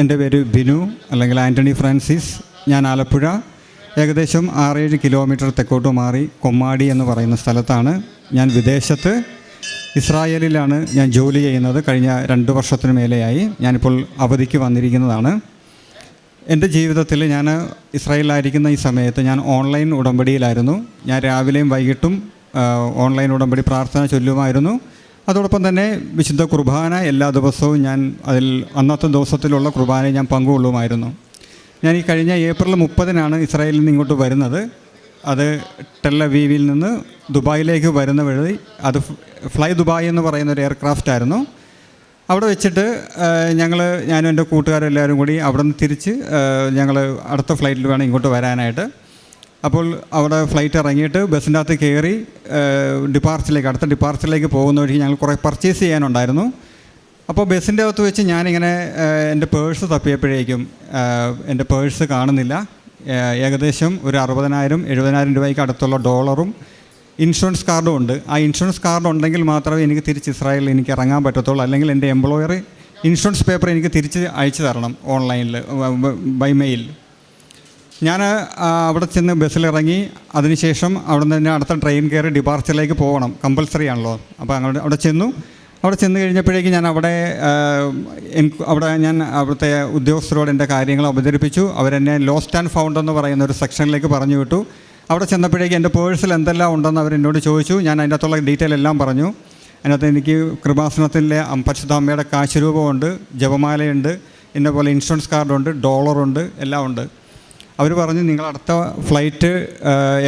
എന്റെ പേര് ബിനു അല്ലെങ്കിൽ ആന്റണി ഫ്രാൻസിസ്. ഞാൻ ആലപ്പുഴ. ഏകദേശം ആറേഴ് കിലോമീറ്റർ തെക്കോട്ട് മാറി കൊമ്മാടി എന്ന് പറയുന്ന സ്ഥലത്താണ് ഞാൻ വിദേശത്ത്. ഇസ്രായേലിലാണ് ഞാൻ ജോലി ചെയ്യുന്നത്. കഴിഞ്ഞ രണ്ട് വർഷത്തിന് മേലെയായി ഞാനിപ്പോൾ അവധിക്ക് വന്നിരിക്കുന്നതാണ്. എന്റെ ജീവിതത്തിൽ ഞാൻ ഇസ്രായേലിലായിരിക്കുന്ന ഈ സമയത്ത് ഞാൻ ഓൺലൈൻ ഉടമ്പടിയിലായിരുന്നു. ഞാൻ രാവിലെയും വൈകിട്ടും ഓൺലൈൻ ഉടമ്പടി പ്രാർത്ഥന ചൊല്ലുമായിരുന്നു. അതോടൊപ്പം തന്നെ വിശുദ്ധ കുർബാന എല്ലാ ദിവസവും ഞാൻ അതിൽ അന്നത്തെ ദിവസത്തിലുള്ള കുർബാന ഞാൻ പങ്കുകൊള്ളുമായിരുന്നു. ഞാൻ ഈ കഴിഞ്ഞ ഏപ്രിൽ മുപ്പതിനാണ് ഇസ്രായേലിൽ നിന്ന് ഇങ്ങോട്ട് വരുന്നത്. അത് ടെല്ലവീവിൽ നിന്ന് ദുബായിലേക്ക് വരുന്ന വഴി അത് ഫ്ലൈ ദുബായ് എന്ന് പറയുന്ന ഒരു എയർക്രാഫ്റ്റ് ആയിരുന്നു. അവിടെ വെച്ചിട്ട് ഞങ്ങൾ ഞാനും എന്റെ കൂട്ടുകാരെല്ലാവരും കൂടി അവിടെ നിന്ന് തിരിച്ച് ഞങ്ങൾ അടുത്ത ഫ്ലൈറ്റിൽ വേണം ഇങ്ങോട്ട് വരാനായിട്ട്. അപ്പോൾ അവിടെ ഫ്ലൈറ്റ് ഇറങ്ങിയിട്ട് ബസ്സിന്റെ അകത്ത് കയറി ഡിപ്പാർച്ചറിലേക്ക് അടുത്ത ഡിപ്പാർച്ചറിലേക്ക് പോകുന്ന വഴി ഞങ്ങൾ കുറേ പർച്ചേസ് ചെയ്യാനുണ്ടായിരുന്നു. അപ്പോൾ ബസ്സിന്റെ അകത്ത് വെച്ച് ഞാനിങ്ങനെ എന്റെ പേഴ്സ് തപ്പിയപ്പോഴേക്കും എന്റെ പേഴ്സ് കാണുന്നില്ല. ഏകദേശം ഒരു അറുപതിനായിരം എഴുപതിനായിരം രൂപയ്ക്ക് അടുത്തുള്ള ഡോളറും ഇൻഷുറൻസ് കാർഡും ഉണ്ട്. ആ ഇൻഷുറൻസ് കാർഡ് ഉണ്ടെങ്കിൽ മാത്രമേ എനിക്ക് തിരിച്ച് ഇസ്രായേലിൽ എനിക്ക് ഇറങ്ങാൻ പറ്റത്തുള്ളൂ. അല്ലെങ്കിൽ എന്റെ എംപ്ലോയർ ഇൻഷുറൻസ് പേപ്പർ എനിക്ക് തിരിച്ച് അയച്ചു തരണം ഓൺലൈനിൽ ബൈ മെയിൽ ഞാൻ അവിടെ ചെന്ന് ബസ്സിലിറങ്ങി അതിനുശേഷം അവിടെ നിന്ന് തന്നെ അടുത്ത ട്രെയിൻ കയറി ഡിപ്പാർച്ചറിലേക്ക് പോകണം. കമ്പൽസറി ആണല്ലോ. അപ്പോൾ അങ്ങോട്ട് അവിടെ ചെന്നു. അവിടെ ചെന്ന് കഴിഞ്ഞപ്പോഴേക്കും ഞാൻ അവിടെ അവിടെ ഞാൻ അവിടുത്തെ ഉദ്യോഗസ്ഥരോട് എന്റെ കാര്യങ്ങൾ അവതരിപ്പിച്ചു. അവരെന്നെ ലോസ്റ്റ് ആൻഡ് ഫൗണ്ട് എന്ന് പറയുന്ന ഒരു സെക്ഷനിലേക്ക് പറഞ്ഞു വിട്ടു. അവിടെ ചെന്നപ്പോഴേക്കും എന്റെ പേഴ്സിൽ എന്തെല്ലാം ഉണ്ടെന്ന് അവരെന്നോട് ചോദിച്ചു. ഞാൻ അതിന്റെ അകത്തുള്ള ഡീറ്റെയിൽ എല്ലാം പറഞ്ഞു. അതിനകത്ത് എനിക്ക് കൃപാസനത്തിലെ അം- പരിശുദ്ധ അമ്മയുടെ കാശുരൂപമുണ്ട് ജപമാലയുണ്ട് എന്നെ പോലെ ഇൻഷുറൻസ് കാർഡുണ്ട് ഡോളറുണ്ട് എല്ലാം ഉണ്ട് അവർ പറഞ്ഞു നിങ്ങൾ അടുത്ത ഫ്ലൈറ്റ്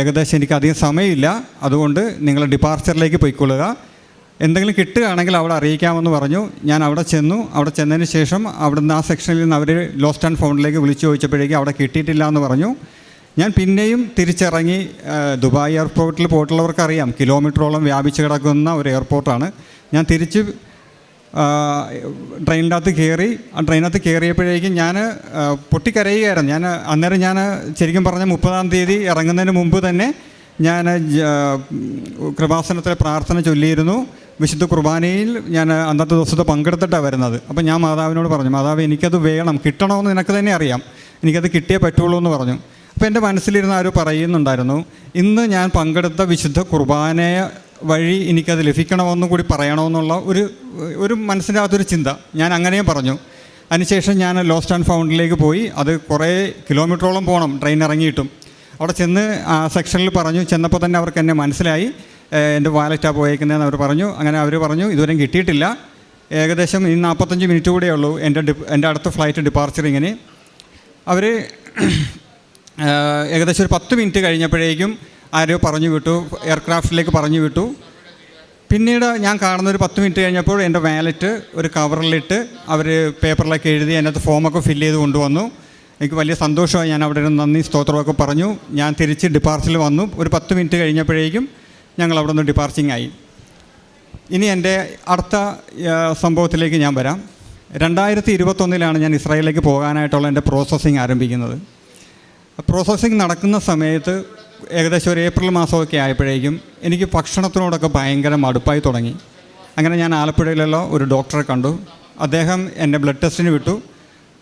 ഏകദേശം എനിക്ക് അധികം സമയമില്ല. അതുകൊണ്ട് നിങ്ങൾ ഡിപ്പാർച്ചറിലേക്ക് പോയിക്കൊള്ളുക. എന്തെങ്കിലും കിട്ടുകയാണെങ്കിൽ അവിടെ അറിയിക്കാമെന്ന് പറഞ്ഞു. ഞാൻ അവിടെ ചെന്നു. അവിടെ ചെന്നതിന് ശേഷം അവിടുന്ന് ആ സെക്ഷനിൽ നിന്ന് അവർ ലോസ്റ്റ് ആൻഡ് ഫൗണ്ടിലേക്ക് വിളിച്ചു ചോദിച്ചപ്പോഴേക്കും അവിടെ കിട്ടിയിട്ടില്ല എന്ന് പറഞ്ഞു. ഞാൻ പിന്നെയും തിരിച്ചിറങ്ങി ദുബായ് എയർപോർട്ടിൽ പോയിട്ടുള്ളവർക്കറിയാം. കിലോമീറ്ററോളം വ്യാപിച്ച് കിടക്കുന്ന ഒരു എയർപോർട്ടാണ് ഞാൻ തിരിച്ച് ട്രെയിനിന്റെ അകത്ത് കയറി ആ ട്രെയിനകത്ത് കയറിയപ്പോഴേക്കും ഞാൻ പൊട്ടിക്കരയുകയായിരുന്നു. ഞാൻ അന്നേരം ഞാൻ ശരിക്കും പറഞ്ഞ മുപ്പതാം തീയതി ഇറങ്ങുന്നതിന് മുമ്പ് തന്നെ ഞാൻ കൃപാസനത്തിലെ പ്രാർത്ഥന ചൊല്ലിയിരുന്നു. വിശുദ്ധ കുർബാനയിൽ ഞാൻ അന്നത്തെ ദിവസത്തെ പങ്കെടുത്തിട്ടാണ് വരുന്നത്. അപ്പം ഞാൻ മാതാവിനോട് പറഞ്ഞു മാതാവ് എനിക്കത് വേണം. കിട്ടണമെന്ന് നിനക്ക് തന്നെ അറിയാം. എനിക്കത് കിട്ടിയേ പറ്റുള്ളൂ എന്ന് പറഞ്ഞു. അപ്പോൾ എന്റെ മനസ്സിലിരുന്ന് ആരോ പറയുന്നുണ്ടായിരുന്നു ഇന്ന് ഞാൻ പങ്കെടുത്ത വിശുദ്ധ കുർബാനയെ വഴി എനിക്കത് ലഭിക്കണമെന്നും കൂടി പറയണമെന്നുള്ള ഒരു ഒരു മനസ്സിന്റെ അകത്തൊരു ചിന്ത. ഞാൻ അങ്ങനെയും പറഞ്ഞു. അതിനുശേഷം ഞാൻ ലോസ്റ്റ് ആൻഡ് ഫൗണ്ടിലേക്ക് പോയി. അത് കുറേ കിലോമീറ്ററോളം പോകണം ട്രെയിൻ ഇറങ്ങിയിട്ടും അവിടെ ചെന്ന് ആ സെക്ഷനിൽ പറഞ്ഞു ചെന്നപ്പോൾ തന്നെ അവർക്ക് എന്നെ മനസ്സിലായി. എന്റെ വാലറ്റാണ് പോയേക്കുന്നതെന്ന് അവർ പറഞ്ഞു. അങ്ങനെ അവർ പറഞ്ഞു ഇതുവരെയും കിട്ടിയിട്ടില്ല. ഏകദേശം ഈ നാൽപ്പത്തഞ്ച് മിനിറ്റ് കൂടെ ഉള്ളൂ എന്റെ ഡി എന്റെ അടുത്ത ഫ്ലൈറ്റ് ഡിപ്പാർച്ചർ ഇങ്ങനെ. അവർ ഏകദേശം ഒരു പത്ത് മിനിറ്റ് കഴിഞ്ഞപ്പോഴേക്കും ആരോ പറഞ്ഞു വിട്ടു എയർക്രാഫ്റ്റിലേക്ക് പറഞ്ഞു വിട്ടു. പിന്നീട് ഞാൻ കാണുന്ന ഒരു പത്ത് മിനിറ്റ് കഴിഞ്ഞപ്പോൾ എന്റെ വാലറ്റ് ഒരു കവറിലിട്ട് അവർ പേപ്പറിലൊക്കെ എഴുതി അതിനകത്ത് ഫോമൊക്കെ ഫില്ല് ചെയ്ത് കൊണ്ടുവന്നു. എനിക്ക് വലിയ സന്തോഷമായി ഞാൻ അവിടെ നിന്ന് നന്ദി സ്തോത്രമൊക്കെ പറഞ്ഞു. ഞാൻ തിരിച്ച് ഡിപ്പാർച്ചിൽ വന്നു. ഒരു പത്ത് മിനിറ്റ് കഴിഞ്ഞപ്പോഴേക്കും ഞങ്ങൾ അവിടെ നിന്ന് ഡിപ്പാർച്ചിങ് ആയി. ഇനി എന്റെ അടുത്ത സംഭവത്തിലേക്ക് ഞാൻ വരാം. രണ്ടായിരത്തി ഇരുപത്തൊന്നിലാണ് ഞാൻ ഇസ്രായേലിലേക്ക് പോകാനായിട്ടുള്ള എന്റെ പ്രോസസ്സിങ് ആരംഭിക്കുന്നത്. പ്രോസസ്സിങ് നടക്കുന്ന സമയത്ത് ഏകദേശം ഒരു ഏപ്രിൽ മാസമൊക്കെ ആയപ്പോഴേക്കും എനിക്ക് ഭക്ഷണത്തിനോടൊക്കെ ഭയങ്കര മടുപ്പായി തുടങ്ങി. അങ്ങനെ ഞാൻ ആലപ്പുഴയിലുള്ള ഒരു ഡോക്ടറെ കണ്ടു. അദ്ദേഹം എന്റെ ബ്ലഡ് ടെസ്റ്റിന് വിട്ടു.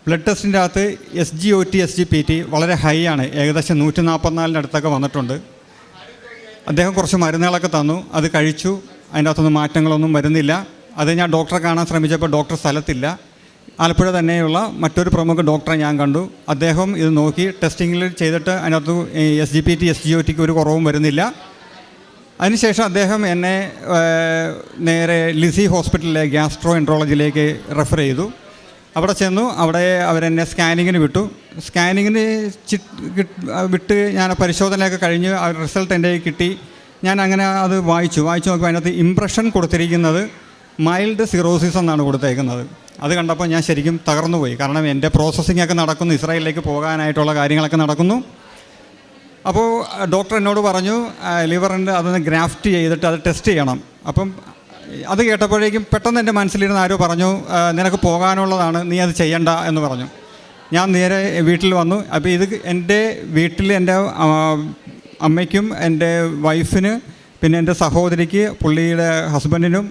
ബ്ലഡ് ടെസ്റ്റിന്റെ അകത്ത് S G O T S G P T വളരെ ഹൈ ആണ്. ഏകദേശം നൂറ്റി നാൽപ്പത്തിനാലിന്റെ അടുത്തൊക്കെ വന്നിട്ടുണ്ട്. അദ്ദേഹം കുറച്ച് മരുന്നുകളൊക്കെ തന്നു. അത് കഴിച്ചു. അതിന്റെ അകത്തൊന്നും മാറ്റങ്ങളൊന്നും വരുന്നില്ല. അത് ഞാൻ ഡോക്ടറെ കാണാൻ ശ്രമിച്ചപ്പോൾ ഡോക്ടർ സ്ഥലത്തില്ല. ആലപ്പുഴ തന്നെയുള്ള മറ്റൊരു പ്രമുഖ ഡോക്ടറെ ഞാൻ കണ്ടു. അദ്ദേഹം ഇത് നോക്കി ടെസ്റ്റിങ്ങിൽ ചെയ്തിട്ട് അതിനകത്ത് S G P T S G O tick ഒരു കുറവും വരുന്നില്ല. അതിനുശേഷം അദ്ദേഹം എന്നെ നേരെ ലിസി ഹോസ്പിറ്റലിലെ ഗ്യാസ്ട്രോ എൻട്രോളജിയിലേക്ക് റെഫർ ചെയ്തു. അവിടെ ചെന്നു അവിടെ അവരെന്നെ സ്കാനിങ്ങിന് വിട്ടു. സ്കാനിങ്ങിന് വിട്ട് ഞാൻ പരിശോധനയൊക്കെ കഴിഞ്ഞ് റിസൾട്ട് എന്റെ കിട്ടി. ഞാൻ അങ്ങനെ അത് വായിച്ചു. വായിച്ചു നോക്കുമ്പോൾ അതിനകത്ത് ഇംപ്രഷൻ കൊടുത്തിരിക്കുന്നത് മൈൽഡ് സിറോസിസ് എന്നാണ് കൊടുത്തേക്കുന്നത്. അത് കണ്ടപ്പോൾ ഞാൻ ശരിക്കും തകർന്നു പോയി കാരണം എന്റെ പ്രോസസ്സിംഗ് ഒക്കെ നടക്കുന്നു. ഇസ്രായേലിലേക്ക് പോകാനായിട്ടുള്ള കാര്യങ്ങളൊക്കെ നടക്കുന്നു. അപ്പോൾ ഡോക്ടർ എന്നോട് പറഞ്ഞു ലിവറിന്റെ അതൊന്ന് ഗ്രാഫ്റ്റ് ചെയ്തിട്ട് അത് ടെസ്റ്റ് ചെയ്യണം. അപ്പം അത് കേട്ടപ്പോഴേക്കും പെട്ടെന്ന് എന്റെ മനസ്സിലിരുന്ന് ആരോ പറഞ്ഞു നിനക്ക് പോകാനുള്ളതാണ് നീ അത് ചെയ്യണ്ട എന്ന് പറഞ്ഞു. ഞാൻ നേരെ വീട്ടിൽ വന്നു. അപ്പോൾ ഇത് എന്റെ വീട്ടിൽ എന്റെ അമ്മയ്ക്കും എന്റെ വൈഫിന് പിന്നെ എന്റെ സഹോദരിക്ക് പുള്ളിയുടെ ഹസ്ബൻഡിനും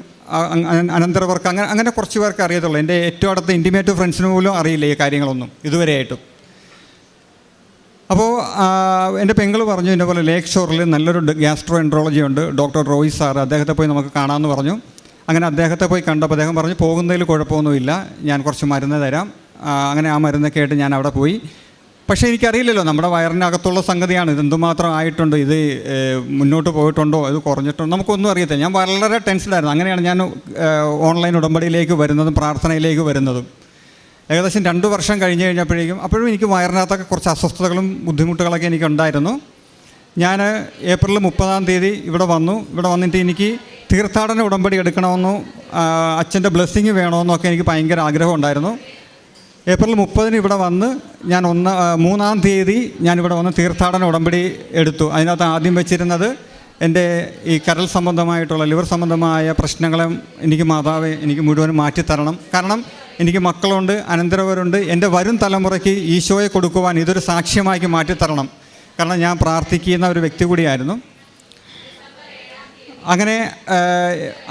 അനന്തരവർക്ക് അങ്ങനെ അങ്ങനെ കുറച്ച് പേർക്ക് അറിയത്തുള്ളൂ. എന്റെ ഏറ്റവും അടുത്ത ഇന്റിമേറ്റ് ഫ്രണ്ട്സിന് പോലും അറിയില്ല ഈ കാര്യങ്ങളൊന്നും ഇതുവരെയായിട്ടും. അപ്പോൾ എന്റെ പെങ്ങൾ പറഞ്ഞു എന്നെ പോലെ ലേക്ക് ഷോറിൽ നല്ലൊരു ഗ്യാസ്ട്രോ എൻട്രോളജി ഉണ്ട് ഡോക്ടർ റോയ് സാർ അദ്ദേഹത്തെ പോയി നമുക്ക് കാണാമെന്ന് പറഞ്ഞു. അങ്ങനെ അദ്ദേഹത്തെ പോയി കണ്ടപ്പോൾ അദ്ദേഹം പറഞ്ഞു പോകുന്നതിൽ കുഴപ്പമൊന്നുമില്ല ഞാൻ കുറച്ച് മരുന്ന് തരാം. അങ്ങനെ ആ മരുന്നൊക്കെ ആയിട്ട് ഞാൻ അവിടെ പോയി. പക്ഷേ എനിക്കറിയില്ലല്ലോ നമ്മുടെ വയറിനകത്തുള്ള സംഗതിയാണ്. ഇത് എന്തുമാത്രം ആയിട്ടുണ്ട് ഇത് മുന്നോട്ട് പോയിട്ടുണ്ടോ ഇത് കുറഞ്ഞിട്ടുണ്ടോ നമുക്കൊന്നും അറിയത്തില്ല. ഞാൻ വളരെ ടെൻഷനായിരുന്നു അങ്ങനെയാണ് ഞാൻ ഓൺലൈൻ ഉടമ്പടിയിലേക്ക് വരുന്നതും പ്രാർത്ഥനയിലേക്ക് വരുന്നതും. ഏകദേശം രണ്ട് വർഷം കഴിഞ്ഞ് കഴിഞ്ഞപ്പോഴേക്കും അപ്പോഴും എനിക്ക് വയറിനകത്തൊക്കെ കുറച്ച് അസ്വസ്ഥതകളും ബുദ്ധിമുട്ടുകളൊക്കെ എനിക്കുണ്ടായിരുന്നു. ഞാൻ ഏപ്രിൽ മുപ്പതാം തീയതി ഇവിടെ വന്നു. ഇവിടെ വന്നിട്ട് എനിക്ക് തീർത്ഥാടന ഉടമ്പടി എടുക്കണമെന്നോ അച്ഛന്റെ ബ്ലെസ്സിങ് വേണമെന്നൊക്കെ എനിക്ക് ഭയങ്കര ആഗ്രഹം ഉണ്ടായിരുന്നു ഏപ്രിൽ മുപ്പതിന് ഇവിടെ വന്ന് ഞാൻ ഒന്ന് മൂന്നാം തീയതി ഞാൻ ഇവിടെ വന്ന് തീർത്ഥാടന ഉടമ്പടി എടുത്തു. അതിനകത്ത് ആദ്യം വെച്ചിരുന്നത് എന്റെ ഈ കരൾ സംബന്ധമായിട്ടുള്ള ലിവർ സംബന്ധമായ പ്രശ്നങ്ങളെ എനിക്ക് മാതാവ് എനിക്ക് മുഴുവനും മാറ്റിത്തരണം. കാരണം എനിക്ക് മക്കളുണ്ട് അനന്തരവരുണ്ട് എന്റെ വരും തലമുറയ്ക്ക് ഈശോയെ കൊടുക്കുവാൻ ഇതൊരു സാക്ഷ്യമാക്കി മാറ്റിത്തരണം. കാരണം ഞാൻ പ്രാർത്ഥിക്കുന്ന ഒരു വ്യക്തി കൂടിയായിരുന്നു. അങ്ങനെ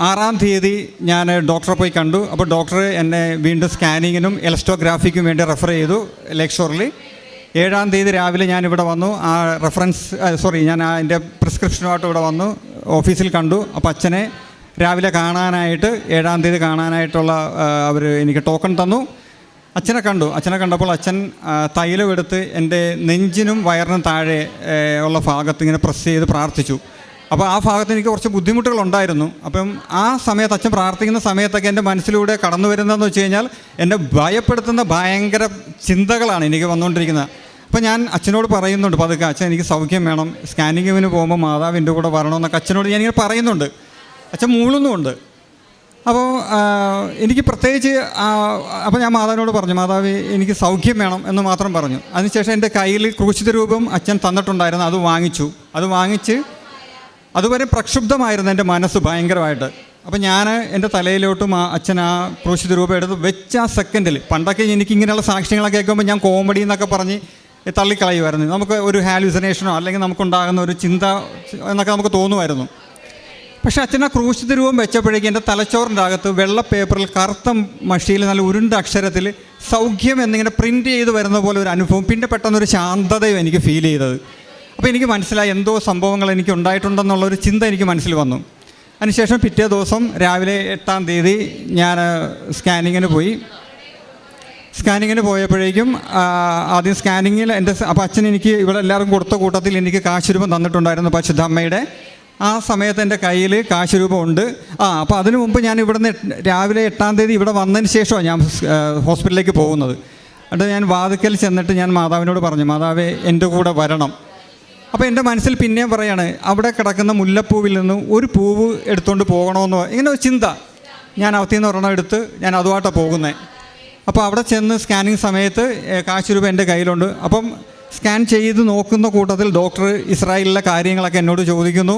ആറാം തീയതി ഞാൻ ഡോക്ടറെ പോയി കണ്ടു. അപ്പോൾ ഡോക്ടർ എന്നെ വീണ്ടും സ്കാനിങ്ങിനും എലസ്റ്റോഗ്രാഫിക്കും വേണ്ടി റെഫർ ചെയ്തു ലെക്ഷോറിൽ ഏഴാം തീയതി രാവിലെ ഞാൻ ഇവിടെ വന്നു. ആ റെഫറൻസ് സോറി ഞാൻ അതിന്റെ പ്രിസ്ക്രിപ്ഷനുമായിട്ട് ഇവിടെ വന്നു. ഓഫീസിൽ കണ്ടു. അപ്പോൾ അച്ഛനെ രാവിലെ കാണാനായിട്ട് ഏഴാം തീയതി കാണാനായിട്ടുള്ള അവർ എനിക്ക് ടോക്കൺ തന്നു. അച്ഛനെ കണ്ടു. അച്ഛനെ കണ്ടപ്പോൾ അച്ഛൻ തൈലം എടുത്ത് എന്റെ നെഞ്ചിനും വയറിനും താഴെ ഉള്ള ഭാഗത്ത് ഇങ്ങനെ പ്രസ് ചെയ്ത് പ്രാർത്ഥിച്ചു. അപ്പോൾ ആ ഭാഗത്ത് എനിക്ക് കുറച്ച് ബുദ്ധിമുട്ടുകളുണ്ടായിരുന്നു അപ്പം ആ സമയത്ത് അച്ഛൻ പ്രാർത്ഥിക്കുന്ന സമയത്തൊക്കെ എന്റെ മനസ്സിലൂടെ കടന്നു വരുന്നതെന്ന് വെച്ച് കഴിഞ്ഞാൽ എന്നെ ഭയപ്പെടുത്തുന്ന ഭയങ്കര ചിന്തകളാണ് എനിക്ക് വന്നുകൊണ്ടിരിക്കുന്നത്. അപ്പോൾ ഞാൻ അച്ഛനോട് പറയുന്നുണ്ട് പതുക്കെ അച്ഛൻ എനിക്ക് സൗഖ്യം വേണം. സ്കാനിങ്ങിന് പോകുമ്പോൾ മാതാവിന്റെ കൂടെ വരണമെന്നൊക്കെ അച്ഛനോട് ഞാനിങ്ങനെ പറയുന്നുണ്ട്. അച്ഛൻ മൂളുന്നുമുണ്ട്. അപ്പോൾ എനിക്ക് പ്രത്യേകിച്ച് അപ്പോൾ ഞാൻ മാതാവിനോട് പറഞ്ഞു മാതാവ് എനിക്ക് സൗഖ്യം വേണം എന്ന് മാത്രം പറഞ്ഞു. അതിനുശേഷം എന്റെ കയ്യിൽ ക്രൂശിത രൂപം അച്ഛൻ തന്നിട്ടുണ്ടായിരുന്നു. അത് വാങ്ങിച്ചു. അത് വാങ്ങിച്ച് അതുവരെ പ്രക്ഷുബ്ധമായിരുന്നു എന്റെ മനസ്സ് ഭയങ്കരമായിട്ട്. അപ്പം ഞാൻ എന്റെ തലയിലോട്ടും ആ അച്ഛൻ ആ ക്രൂശിത രൂപ എടുത്ത് വെച്ച ആ സെക്കൻഡിൽ പണ്ടൊക്കെ എനിക്ക് ഇങ്ങനെയുള്ള സാക്ഷ്യങ്ങളൊക്കെ കേൾക്കുമ്പോൾ ഞാൻ കോമഡി എന്നൊക്കെ പറഞ്ഞ് തള്ളിക്കളയുമായിരുന്നു. നമുക്ക് ഒരു ഹാലുസിനേഷനോ അല്ലെങ്കിൽ നമുക്കുണ്ടാകുന്ന ഒരു ചിന്ത എന്നൊക്കെ നമുക്ക് തോന്നുമായിരുന്നു. പക്ഷേ അച്ഛൻ ആ ക്രൂശിത രൂപം വെച്ചപ്പോഴേക്കും എന്റെ തലച്ചോറിന്റെ അകത്ത് വെള്ള പേപ്പറിൽ കറുത്ത മഷിയിൽ നല്ല ഉരുണ്ട അക്ഷരത്തിൽ സൗഖ്യം എന്നിങ്ങനെ പ്രിന്റ് ചെയ്ത് വരുന്ന പോലെ ഒരു അനുഭവം പിന്നെ പെട്ടെന്നൊരു ശാന്തതയും എനിക്ക് ഫീൽ ചെയ്തത്. അപ്പോൾ എനിക്ക് മനസ്സിലായി എന്തോ സംഭവങ്ങൾ എനിക്ക് ഉണ്ടായിട്ടുണ്ടെന്നുള്ളൊരു ചിന്ത എനിക്ക് മനസ്സിൽ വന്നു. അതിനുശേഷം പിറ്റേ ദിവസം രാവിലെ എട്ടാം തീയതി ഞാൻ സ്കാനിങ്ങിന് പോയി. സ്കാനിങ്ങിന് പോയപ്പോഴേക്കും ആദ്യം സ്കാനിങ്ങിൽ എന്റെ അപ്പം അച്ഛൻ എനിക്ക് ഇവിടെ എല്ലാവരും കൊടുത്ത കൂട്ടത്തിൽ എനിക്ക് കാശുരൂപം തന്നിട്ടുണ്ടായിരുന്നു പരിശുദ്ധ അമ്മയുടെ ആ സമയത്ത് എന്റെ കയ്യിൽ കാശുരൂപം ഉണ്ട്. ആ അപ്പോൾ അതിനു മുമ്പ് ഞാൻ ഇവിടുന്ന് രാവിലെ എട്ടാം തീയതി ഇവിടെ വന്നതിന് ശേഷമാണ് ഞാൻ ഹോസ്പിറ്റലിലേക്ക് പോകുന്നത്. എന്നിട്ട് ഞാൻ വാതുക്കൽ ചെന്നിട്ട് ഞാൻ മാതാവിനോട് പറഞ്ഞു മാതാവേ എന്റെ കൂടെ വരണം. അപ്പോൾ എന്റെ മനസ്സിൽ പിന്നെയും പറയാണ് അവിടെ കിടക്കുന്ന മുല്ലപ്പൂവിൽ നിന്ന് ഒരു പൂവ് എടുത്തുകൊണ്ട് പോകണമെന്ന് ഇങ്ങനെ ഒരു ചിന്ത. ഞാൻ അവത്തിൽ നിന്ന് ഒരെണ്ണം എടുത്ത് ഞാൻ അതുമായിട്ടാണ് പോകുന്നത് അപ്പോൾ അവിടെ ചെന്ന് സ്കാനിങ് സമയത്ത് കാശ് രൂപ എന്റെ കയ്യിലുണ്ട്. അപ്പം സ്കാൻ ചെയ്ത് നോക്കുന്ന കൂട്ടത്തിൽ ഡോക്ടർ ഇസ്രായേലിലെ കാര്യങ്ങളൊക്കെ എന്നോട് ചോദിക്കുന്നു.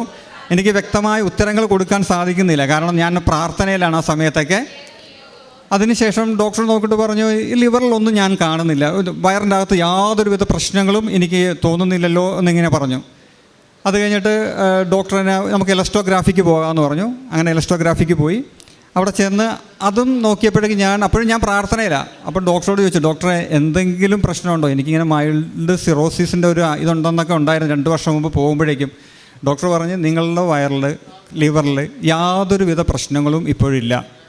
എനിക്ക് വ്യക്തമായ ഉത്തരങ്ങൾ കൊടുക്കാൻ സാധിക്കുന്നില്ല. കാരണം ഞാൻ പ്രാർത്ഥനയിലാണ് ആ സമയത്തൊക്കെ. അതിനുശേഷം ഡോക്ടർ നോക്കിയിട്ട് പറഞ്ഞു ലിവറിലൊന്നും ഞാൻ കാണുന്നില്ല. വയറിന്റെ അകത്ത് യാതൊരുവിധ പ്രശ്നങ്ങളും എനിക്ക് തോന്നുന്നില്ലല്ലോ എന്നിങ്ങനെ പറഞ്ഞു. അത് കഴിഞ്ഞിട്ട് ഡോക്ടറിനെ നമുക്ക് എലസ്ട്രോഗ്രാഫിക്ക് പോകാമെന്ന് പറഞ്ഞു. അങ്ങനെ എലസ്ട്രോഗ്രാഫിക്ക് പോയി. അവിടെ ചെന്ന് അതും നോക്കിയപ്പോഴേക്കും ഞാൻ അപ്പോഴും ഞാൻ പ്രാർത്ഥനയിലാണ് അപ്പം ഡോക്ടറോട് ചോദിച്ചു ഡോക്ടറെ എന്തെങ്കിലും പ്രശ്നമുണ്ടോ? എനിക്കിങ്ങനെ മൈൽഡ് സിറോസിസിന്റെ ഒരു ഇതുണ്ടെന്നൊക്കെ ഉണ്ടായിരുന്നു രണ്ട് വർഷം മുമ്പ് പോകുമ്പോഴേക്കും. ഡോക്ടർ പറഞ്ഞ് നിങ്ങളുടെ വയറിൽ ലിവറിൽ യാതൊരുവിധ പ്രശ്നങ്ങളും ഇപ്പോഴില്ല.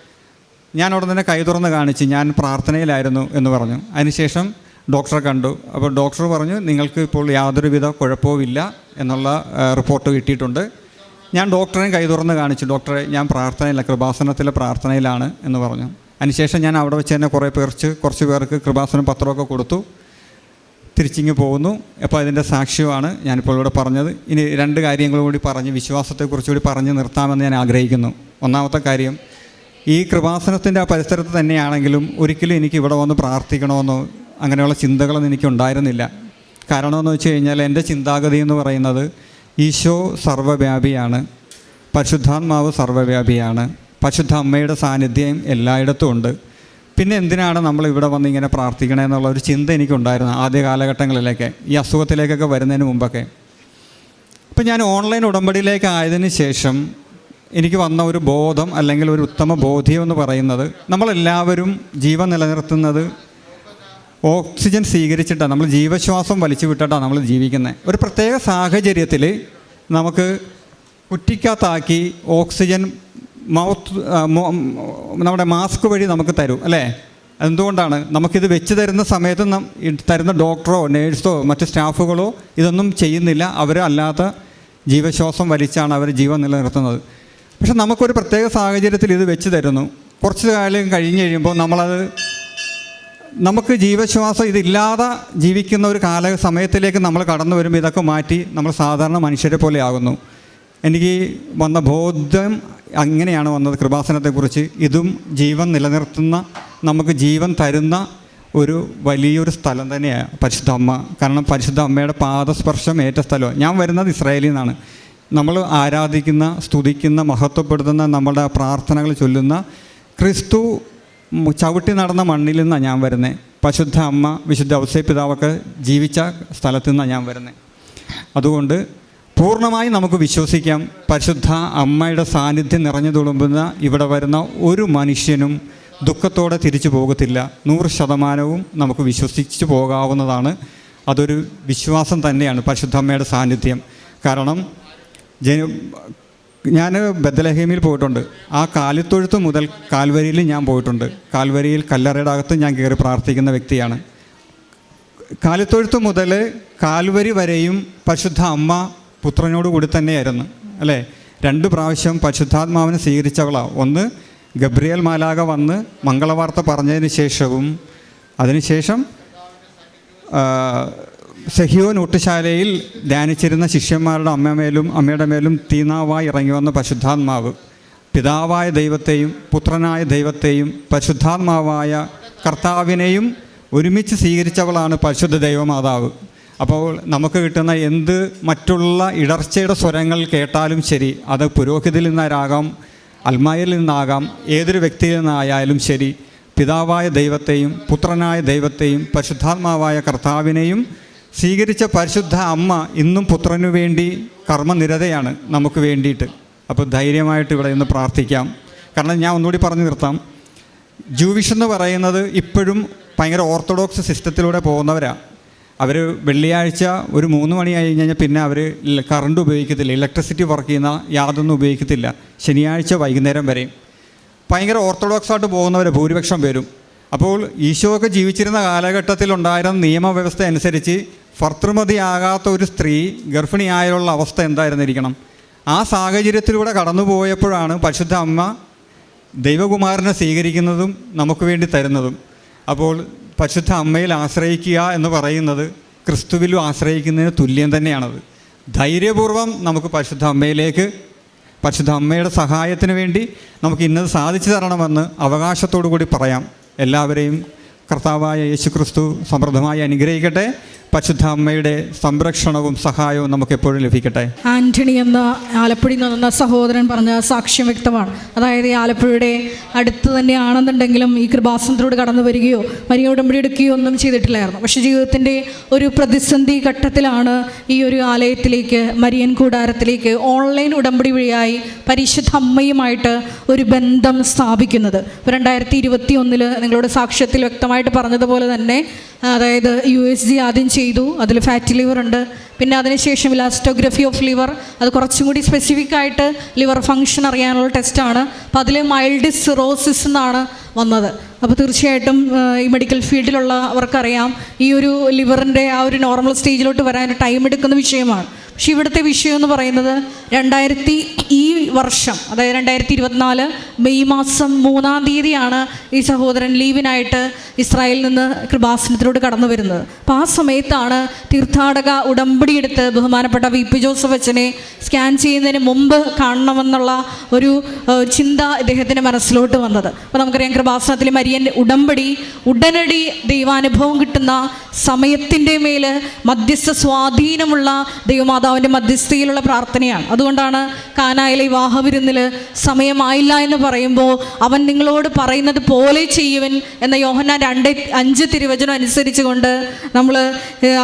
ഞാൻ അവിടെ തന്നെ കൈ തുറന്ന് കാണിച്ച് ഞാൻ പ്രാർത്ഥനയിലായിരുന്നു എന്ന് പറഞ്ഞു. അതിനുശേഷം ഡോക്ടറെ കണ്ടു. അപ്പോൾ ഡോക്ടർ പറഞ്ഞു നിങ്ങൾക്ക് ഇപ്പോൾ യാതൊരുവിധ കുഴപ്പവുമില്ല എന്നുള്ള റിപ്പോർട്ട് കിട്ടിയിട്ടുണ്ട്. ഞാൻ ഡോക്ടറെ കൈ തുറന്ന് കാണിച്ചു. ഡോക്ടറെ ഞാൻ പ്രാർത്ഥനയില്ല കൃപാസനത്തിലെ പ്രാർത്ഥനയിലാണ് എന്ന് പറഞ്ഞു. അതിനുശേഷം ഞാൻ അവിടെ വെച്ച് തന്നെ കുറേ പേർച്ച് കുറച്ച് പേർക്ക് കൃപാസനം പത്രമൊക്കെ കൊടുത്തു. തിരിച്ചിങ്ങ് പോകുന്നു. അപ്പോൾ അതിന്റെ സാക്ഷ്യമാണ് ഞാനിപ്പോൾ ഇവിടെ പറഞ്ഞത്. ഇനി രണ്ട് കാര്യങ്ങളും കൂടി പറഞ്ഞ് വിശ്വാസത്തെക്കുറിച്ച് കൂടി പറഞ്ഞ് നിർത്താമെന്ന് ഞാൻ ആഗ്രഹിക്കുന്നു. ഒന്നാമത്തെ കാര്യം ഈ കൃപാസനത്തിന്റെ ആ പരിസരത്ത് തന്നെയാണെങ്കിലും ഒരിക്കലും എനിക്ക് ഇവിടെ വന്ന് പ്രാർത്ഥിക്കണമെന്നോ അങ്ങനെയുള്ള ചിന്തകളൊന്നും എനിക്ക് ഉണ്ടായിരുന്നില്ല. കാരണം എന്ന് വെച്ച് കഴിഞ്ഞാൽ എന്റെ ചിന്താഗതി എന്ന് പറയുന്നത് ഈശോ സർവവ്യാപിയാണ് പരിശുദ്ധാത്മാവ് സർവവ്യാപിയാണ് പരിശുദ്ധ അമ്മയുടെ സാന്നിധ്യം എല്ലായിടത്തും ഉണ്ട്. പിന്നെ എന്തിനാണ് നമ്മൾ ഇവിടെ വന്ന് ഇങ്ങനെ പ്രാർത്ഥിക്കണേ എന്നുള്ള ഒരു ചിന്ത എനിക്കുണ്ടായിരുന്നു ആദ്യ കാലഘട്ടങ്ങളിലൊക്കെ ഈ അസുഖത്തിലേക്കൊക്കെ വരുന്നതിന് മുമ്പൊക്കെ. അപ്പം ഞാൻ ഓൺലൈൻ ഉടമ്പടിയിലേക്ക് ആയതിനു ശേഷം എനിക്ക് വന്ന ഒരു ബോധം അല്ലെങ്കിൽ ഒരു ഉത്തമ ബോധ്യം എന്ന് പറയുന്നത് നമ്മളെല്ലാവരും ജീവൻ നിലനിർത്തുന്നത് ഓക്സിജൻ സ്വീകരിച്ചിട്ടാണ്. നമ്മൾ ജീവശ്വാസം വലിച്ചു വിട്ടിട്ടാണ് നമ്മൾ ജീവിക്കുന്നത്. ഒരു പ്രത്യേക സാഹചര്യത്തിൽ നമുക്ക് കുറ്റിക്കകത്താക്കി ഓക്സിജൻ മൗത്ത് നമ്മുടെ മാസ്ക് വഴി നമുക്ക് തരും അല്ലേ? എന്തുകൊണ്ടാണ്? നമുക്കിത് വെച്ച് തരുന്ന സമയത്ത് തരുന്ന ഡോക്ടറോ നേഴ്സോ മറ്റ് സ്റ്റാഫുകളോ ഇതൊന്നും ചെയ്യുന്നില്ല. അവർ അല്ലാത്ത ജീവശ്വാസം വലിച്ചാണ് അവർ ജീവൻ നിലനിർത്തുന്നത്. പക്ഷെ നമുക്കൊരു പ്രത്യേക സാഹചര്യത്തിൽ ഇത് വെച്ച് തരുന്നു. കുറച്ച് കാലം കഴിഞ്ഞ് കഴിയുമ്പോൾ നമ്മളത് നമുക്ക് ജീവശ്വാസം ഇതില്ലാതെ ജീവിക്കുന്ന ഒരു കാല സമയത്തിലേക്ക് നമ്മൾ കടന്നു വരുമ്പോൾ ഇതൊക്കെ മാറ്റി നമ്മൾ സാധാരണ മനുഷ്യരെ പോലെ ആകുന്നു. എനിക്ക് വന്ന ബോധം അങ്ങനെയാണ് വന്നത് കൃപാസനത്തെക്കുറിച്ച്. ഇതും ജീവൻ നിലനിർത്തുന്ന നമുക്ക് ജീവൻ തരുന്ന ഒരു വലിയൊരു സ്ഥലം തന്നെയാണ് പരിശുദ്ധ അമ്മ. കാരണം പരിശുദ്ധ അമ്മയുടെ പാദസ്പർശം ഏറ്റ സ്ഥലമാണ്. ഞാൻ വരുന്നത് ഇസ്രായേലിൽ നിന്നാണ്. നമ്മൾ ആരാധിക്കുന്ന സ്തുതിക്കുന്ന മഹത്വപ്പെടുത്തുന്ന നമ്മുടെ പ്രാർത്ഥനകൾ ചൊല്ലുന്ന ക്രിസ്തു ചവിട്ടി നടന്ന മണ്ണിൽ നിന്നാണ് ഞാൻ വരുന്നത് പശുദ്ധ അമ്മ വിശുദ്ധ ഔസേ പിതാവൊക്കെ ജീവിച്ച സ്ഥലത്തു നിന്നാണ് ഞാൻ വരുന്നത് അതുകൊണ്ട് പൂർണമായി നമുക്ക് വിശ്വസിക്കാം പരിശുദ്ധ അമ്മയുടെ സാന്നിധ്യം നിറഞ്ഞു തുളുമ്പുന്ന ഇവിടെ വരുന്ന ഒരു മനുഷ്യനും ദുഃഖത്തോടെ തിരിച്ചു പോകത്തില്ല. നൂറ് ശതമാനവും നമുക്ക് വിശ്വസിച്ച് പോകാവുന്നതാണ്. അതൊരു വിശ്വാസം തന്നെയാണ് പരിശുദ്ധ അമ്മയുടെ സാന്നിധ്യം. കാരണം ജന ഞാൻ ബദലഹേമിയിൽ പോയിട്ടുണ്ട്. ആ കാലിത്തൊഴുത്ത് മുതൽ കാൽവരിയിൽ ഞാൻ പോയിട്ടുണ്ട്. കാൽവരിയിൽ കല്ലറയുടെ അകത്ത് ഞാൻ കയറി പ്രാർത്ഥിക്കുന്ന വ്യക്തിയാണ്. കാലിത്തൊഴുത്ത് മുതൽ കാൽവരി വരെയും പരിശുദ്ധ അമ്മ പുത്രനോട് കൂടി തന്നെയായിരുന്നു അല്ലേ? രണ്ട് പ്രാവശ്യം പരിശുദ്ധാത്മാവിനെ സ്വീകരിച്ചവളാണ് ഒന്ന് ഗബ്രിയൽ മാലാക വന്ന് മംഗളവാർത്ത പറഞ്ഞതിന് ശേഷവും അതിനുശേഷം ആ, സെഹിയോൻ ഒട്ടുശാലയിൽ ധ്യാനിച്ചിരുന്ന ശിഷ്യന്മാരുടെ അമ്മമേലും അമ്മയുടെ മേലും തീനാവായി ഇറങ്ങി വന്ന പരിശുദ്ധാത്മാവ്. പിതാവായ ദൈവത്തെയും പുത്രനായ ദൈവത്തെയും പരിശുദ്ധാത്മാവായ കർത്താവിനെയും ഒരുമിച്ച് സ്വീകരിച്ചവളാണ് പരിശുദ്ധ ദൈവമാതാവ്. അപ്പോൾ നമുക്ക് കിട്ടുന്ന എന്ത് മറ്റുള്ള ഇടർച്ചയുടെ സ്വരങ്ങൾ കേട്ടാലും ശരി അത് പുരോഹിതിൽ നിന്നാരാകാം അൽമായിൽ നിന്നാകാം ഏതൊരു വ്യക്തിയിൽ നിന്നായാലും ശരി പിതാവായ ദൈവത്തെയും പുത്രനായ ദൈവത്തെയും പരിശുദ്ധാത്മാവായ കർത്താവിനെയും സ്വീകരിച്ച പരിശുദ്ധ അമ്മ ഇന്നും പുത്രനു വേണ്ടി കർമ്മനിരതയാണ് നമുക്ക് വേണ്ടിയിട്ട്. അപ്പോൾ ധൈര്യമായിട്ട് ഇവിടെ ഇന്ന് പ്രാർത്ഥിക്കാം. കാരണം ഞാൻ ഒന്നുകൂടി പറഞ്ഞു നിർത്താം. ജൂവിഷ് എന്ന് പറയുന്നത് ഇപ്പോഴും ഭയങ്കര ഓർത്തഡോക്സ് സിസ്റ്റത്തിലൂടെ പോകുന്നവരാണ് അവർ വെള്ളിയാഴ്ച ഒരു മൂന്ന് മണി ആയി കഴിഞ്ഞാൽ പിന്നെ അവർ കറണ്ട് ഉപയോഗിക്കത്തില്ല. ഇലക്ട്രിസിറ്റി വർക്ക് ചെയ്യുന്ന യാതൊന്നും ഉപയോഗിക്കത്തില്ല. ശനിയാഴ്ച വൈകുന്നേരം വരെയും ഭയങ്കര ഓർത്തഡോക്സ് ആയിട്ട് പോകുന്നവർ ഭൂരിപക്ഷം പേരും അപ്പോൾ ഈശോ ഒക്കെ ജീവിച്ചിരുന്ന കാലഘട്ടത്തിൽ ഉണ്ടായിരുന്ന നിയമവ്യവസ്ഥ അനുസരിച്ച് ഭർത്തൃമതിയാകാത്ത ഒരു സ്ത്രീ ഗർഭിണിയായുള്ള അവസ്ഥ എന്തായിരുന്നിരിക്കണം? ആ സാഹചര്യത്തിലൂടെ കടന്നുപോയപ്പോഴാണ് പരിശുദ്ധ അമ്മ ദൈവകുമാരനെ സ്വീകരിക്കുന്നതും നമുക്ക് വേണ്ടി തരുന്നതും. അപ്പോൾ പരിശുദ്ധ അമ്മയിൽ ആശ്രയിക്കുക എന്ന് പറയുന്നത് ക്രിസ്തുവിലും ആശ്രയിക്കുന്നതിന് തുല്യം തന്നെയാണത്. ധൈര്യപൂർവം നമുക്ക് പരിശുദ്ധ അമ്മയിലേക്ക് പരിശുദ്ധ അമ്മയുടെ സഹായത്തിന് വേണ്ടി നമുക്ക് ഇന്നത് സാധിച്ചു തരണമെന്ന് അവകാശത്തോടു കൂടി പറയാം. എല്ലാവരെയും കർത്താവായ യേശു ക്രിസ്തു സമൃദ്ധമായി അനുഗ്രഹിക്കട്ടെ. പരിശുദ്ധ അമ്മയുടെ സംരക്ഷണവും സഹായവും നമുക്ക് എപ്പോഴും ലഭിക്കട്ടെ. ആന്റണി എന്ന ആലപ്പുഴ നിന്ന സഹോദരൻ പറഞ്ഞ സാക്ഷ്യം വ്യക്തമാണ്. അതായത് ഈ ആലപ്പുഴയുടെ അടുത്ത് തന്നെയാണെന്നുണ്ടെങ്കിലും ഈ കൃപാസനത്തിലൂടെ കടന്നു വരികയോ മരിയ ഉടമ്പടി എടുക്കുകയോ ഒന്നും ചെയ്തിട്ടില്ലായിരുന്നു. പക്ഷേ ജീവിതത്തിന്റെ ഒരു പ്രതിസന്ധി ഘട്ടത്തിലാണ് ഈ ഒരു ആലയത്തിലേക്ക് മരിയൻ കൂടാരത്തിലേക്ക് ഓൺലൈൻ ഉടമ്പടി വഴിയായി പരിശുദ്ധ അമ്മയുമായിട്ട് ഒരു ബന്ധം സ്ഥാപിക്കുന്നത്. രണ്ടായിരത്തി ഇരുപത്തി ഒന്നിൽ നിങ്ങളുടെ സാക്ഷ്യത്തിൽ വ്യക്തമായിട്ട് പറഞ്ഞതുപോലെ തന്നെ അതായത് യു എസ് ജി ആദ്യം ചെയ്തു. അതിൽ ഫാറ്റ് ലിവർ ഉണ്ട്. പിന്നെ അതിനുശേഷം ഇലാസ്റ്റോഗ്രഫി ഓഫ് ലിവർ അത് കുറച്ചും കൂടി സ്പെസിഫിക് ആയിട്ട് ലിവർ ഫങ്ഷൻ അറിയാനുള്ള ടെസ്റ്റാണ് അപ്പോൾ അതിൽ മൈൽഡ് സിറോസിസ് എന്നാണ് വന്നത്. അപ്പോൾ തീർച്ചയായിട്ടും ഈ മെഡിക്കൽ ഫീൽഡിലുള്ളവർക്കറിയാം ഈ ഒരു ലിവറിന്റെ ആ ഒരു നോർമൽ സ്റ്റേജിലോട്ട് വരാൻ ടൈം എടുക്കുന്ന വിഷയമാണ്. പക്ഷേ ഇവിടുത്തെ വിഷയം എന്ന് പറയുന്നത് രണ്ടായിരത്തി ഈ വർഷം അതായത് രണ്ടായിരത്തി ഇരുപത്തിനാല് മെയ് മാസം മൂന്നാം തീയതിയാണ് ഈ സഹോദരൻ ലീവിനായിട്ട് ഇസ്രായേലിൽ നിന്ന് കൃപാസനത്തിലോട്ട് കടന്നു വരുന്നത്. അപ്പോൾ ആ സമയത്താണ് തീർത്ഥാടക ഉടമ്പടി എടുത്ത് ബഹുമാനപ്പെട്ട വി. പി. ജോസഫ് അച്ഛനെ സ്കാൻ ചെയ്യുന്നതിന് മുമ്പ് കാണണമെന്നുള്ള ഒരു ചിന്ത ഇദ്ദേഹത്തിന്റെ മനസ്സിലോട്ട് വന്നത്. അപ്പോൾ നമുക്കറിയാം കൃപാസനത്തിൽ മരിയൻ ഉടമ്പടി ഉടനടി ദൈവാനുഭവം കിട്ടുന്ന സമയത്തിന്റെ മേൽ മധ്യസ്ഥ സ്വാധീനമുള്ള ദൈവമാതാവിന്റെ മധ്യസ്ഥയിലുള്ള പ്രാർത്ഥനയാണ്. അതുകൊണ്ട് അതുകൊണ്ടാണ് കാനായിലെ വിവാഹവിരുന്നിൽ സമയമായില്ല എന്ന് പറയുമ്പോൾ അവൻ നിങ്ങളോട് പറയുന്നത് പോലെ ചെയ്യുവൻ എന്ന യോഹന രണ്ട് അഞ്ച് തിരുവചനം അനുസരിച്ചുകൊണ്ട് നമ്മൾ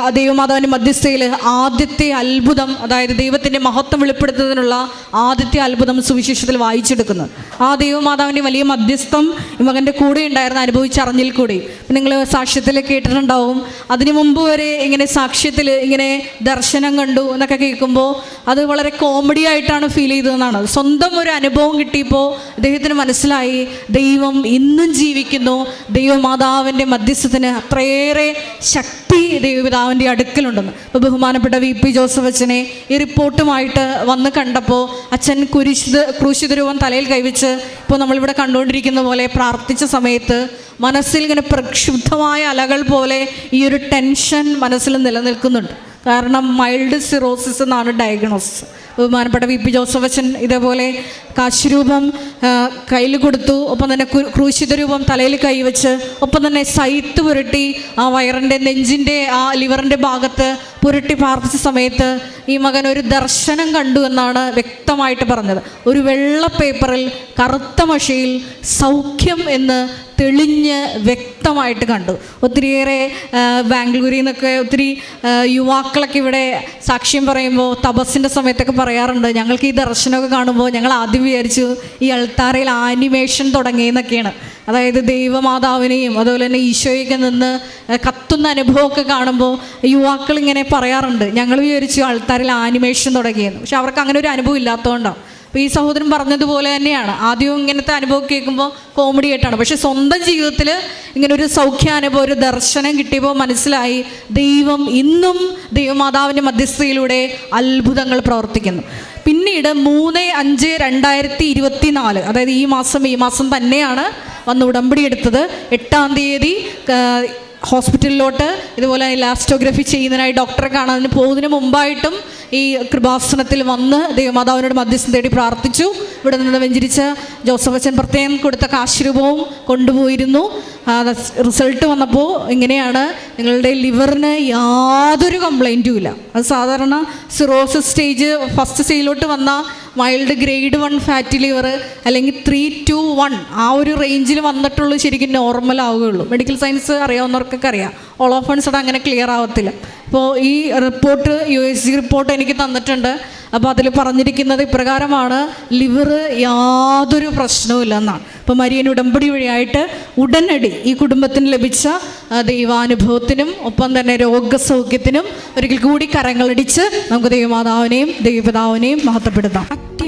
ദൈവമാതാവിന്റെ മധ്യസ്ഥയിൽ ആദ്യത്തെ അത്ഭുതം അതായത് ദൈവത്തിന്റെ മഹത്വം വെളിപ്പെടുത്തുന്നതിനുള്ള ആദ്യത്തെ അത്ഭുതം സുവിശേഷത്തിൽ വായിച്ചെടുക്കുന്നു. ആ ദൈവമാതാവിന്റെ വലിയ മധ്യസ്ഥം മകന്റെ കൂടെ ഉണ്ടായിരുന്ന അനുഭവിച്ചറിഞ്ഞിൽ കൂടി. നിങ്ങൾ സാക്ഷ്യത്തിൽ കേട്ടിട്ടുണ്ടാവും. അതിനു മുമ്പ് വരെ ഇങ്ങനെ സാക്ഷ്യത്തിൽ ഇങ്ങനെ ദർശനം കണ്ടു എന്നൊക്കെ കേൾക്കുമ്പോൾ അത് വളരെ കോമഡി ആയിട്ടാണ് ഫീൽ ചെയ്തതെന്നാണ്. സ്വന്തം ഒരു അനുഭവം കിട്ടിയപ്പോൾ അദ്ദേഹത്തിന് മനസ്സിലായി ദൈവം ഇന്നും ജീവിക്കുന്നു. ദൈവമാതാവിന്റെ മധ്യസ്ഥത്തിന് അത്രയേറെ ശക്തി ദൈവപിതാവിന്റെ അടുക്കലുണ്ടെന്ന്. അപ്പോൾ ബഹുമാനപ്പെട്ട വി പി ജോസഫ് അച്ഛനെ ഈ റിപ്പോർട്ടുമായിട്ട് വന്ന് കണ്ടപ്പോൾ അച്ഛൻ കുരിശിത് ക്രൂശിത രൂപം തലയിൽ കൈവച്ച് ഇപ്പോൾ നമ്മളിവിടെ കണ്ടുകൊണ്ടിരിക്കുന്ന പോലെ പ്രാർത്ഥിച്ച സമയത്ത് മനസ്സിൽ ഇങ്ങനെ പ്രക്ഷുബ്ധമായ അലകൾ പോലെ ഈ ഒരു ടെൻഷൻ മനസ്സിൽ നിലനിൽക്കുന്നുണ്ട്. കാരണം മൈൽഡ് സിറോസിസ് എന്നാണ് ഡയഗ്നോസിസ് ബഹുമാനപ്പെട്ട വി പി ജോസഫ് അച്ഛൻ ഇതേപോലെ കാശുരൂപം കയ്യിൽ കൊടുത്തു ഒപ്പം തന്നെ ക്രൂശിത രൂപം തലയിൽ കൈവച്ച് ഒപ്പം തന്നെ സൈത്ത് പുരട്ടി ആ വയറിന്റെ നെഞ്ചിന്റെ ആ ലിവറിന്റെ ഭാഗത്ത് പുരട്ടി പാർപ്പിച്ച സമയത്ത് ഈ മകൻ ഒരു ദർശനം കണ്ടു എന്നാണ് വ്യക്തമായിട്ട് പറഞ്ഞത്. ഒരു വെള്ള പേപ്പറിൽ കറുത്ത മഷിയിൽ സൗഖ്യം എന്ന് തെളിഞ്ഞ് വ്യക്തമായിട്ട് കണ്ടു. ഒത്തിരിയേറെ ബാംഗ്ലൂരിൽ നിന്നൊക്കെ ഒത്തിരി യുവാക്കളൊക്കെ ഇവിടെ സാക്ഷ്യം പറയുമ്പോൾ തപസ്സിന്റെ സമയത്തൊക്കെ പറയാറുണ്ട് ഞങ്ങൾക്ക് ഈ ദർശനമൊക്കെ കാണുമ്പോൾ ഞങ്ങൾ ആദ്യം വിചാരിച്ചു ഈ അൾത്താറയിൽ ആനിമേഷൻ തുടങ്ങിയെന്നൊക്കെയാണ്. അതായത് ദൈവമാതാവിനെയും അതുപോലെ തന്നെ ഈശോയൊക്കെ നിന്ന് കത്തുന്ന അനുഭവമൊക്കെ കാണുമ്പോൾ യുവാക്കൾ ഇങ്ങനെ പറയാറുണ്ട് ഞങ്ങൾ വിചാരിച്ചു ആൾക്കാരിൽ ആനിമേഷൻ തുടങ്ങിയെന്ന്. പക്ഷെ അവർക്ക് അങ്ങനെ ഒരു അനുഭവം ഇല്ലാത്തതുകൊണ്ടാണ്. അപ്പോൾ ഈ സഹോദരൻ പറഞ്ഞതുപോലെ തന്നെയാണ്. ആദ്യം ഇങ്ങനത്തെ അനുഭവം കേൾക്കുമ്പോൾ കോമഡി ആയിട്ടാണ്. പക്ഷെ സ്വന്തം ജീവിതത്തിൽ ഇങ്ങനെ ഒരു സൗഖ്യാനുഭവം ഒരു ദർശനം കിട്ടിയപ്പോൾ മനസ്സിലായി ദൈവം ഇന്നും ദൈവമാതാവിന്റെ മധ്യസ്ഥയിലൂടെ അത്ഭുതങ്ങൾ പ്രവർത്തിക്കുന്നു. പിന്നീട് മൂന്ന് അഞ്ച് രണ്ടായിരത്തി ഇരുപത്തി നാല് അതായത് ഈ മാസം ഈ മാസം തന്നെയാണ് വന്ന് ഉടമ്പടി എടുത്തത്. എട്ടാം തീയതി ഹോസ്പിറ്റലിലോട്ട് ഇതുപോലെ ലാസ്റ്റോഗ്രഫി ചെയ്യുന്നതിനായി ഡോക്ടറെ കാണാൻ പോകുന്നതിന് മുമ്പായിട്ടും ഈ കൃപാസനത്തിൽ വന്ന് ദൈവമാതാവിനോട് മധ്യസ്ഥം തേടി പ്രാർത്ഥിച്ചു. ഇവിടെ നിന്ന് വെഞ്ചരിച്ച ജോസഫ് അച്ഛൻ പ്രത്യേകം കൊടുത്ത കാശ്രൂപവും കൊണ്ടുപോയിരുന്നു. റിസൾട്ട് വന്നപ്പോൾ ഇങ്ങനെയാണ് നിങ്ങളുടെ ലിവറിന് യാതൊരു കംപ്ലൈന്റും ഇല്ല. അത് സാധാരണ സിറോസിസ് സ്റ്റേജ് ഫസ്റ്റ് സ്റ്റേജിലോട്ട് വന്ന mild grade one fatty liver അല്ലെങ്കിൽ ത്രീ ടു വൺ ആ ഒരു റേഞ്ചിൽ വന്നിട്ടുള്ളൂ ശരിക്കും നോർമൽ ആവുകയുള്ളൂ. മെഡിക്കൽ സയൻസ് അറിയാവുന്നവർക്കൊക്കെ അറിയാം. അത് അങ്ങനെ ക്ലിയർ ആവത്തില്ല. അപ്പോൾ ഈ report U S G report എനിക്ക് തന്നിട്ടുണ്ട്. അപ്പോൾ അതിൽ പറഞ്ഞിരിക്കുന്നത് ഇപ്രകാരമാണ് ലിവർ യാതൊരു പ്രശ്നവുമില്ലെന്നാണ് ഇപ്പോൾ മരിയൻ ഉടമ്പടി വഴിയായിട്ട് ഉടനടി ഈ കുടുംബത്തിന് ലഭിച്ച ദൈവാനുഭവത്തിനും ഒപ്പം തന്നെ രോഗസൗഖ്യത്തിനും ഒരിക്കൽ കൂടി കരങ്ങളടിച്ച് നമുക്ക് ദൈവമാതാവിനെയും ദൈവപിതാവിനെയും മഹത്വപ്പെടുത്താം.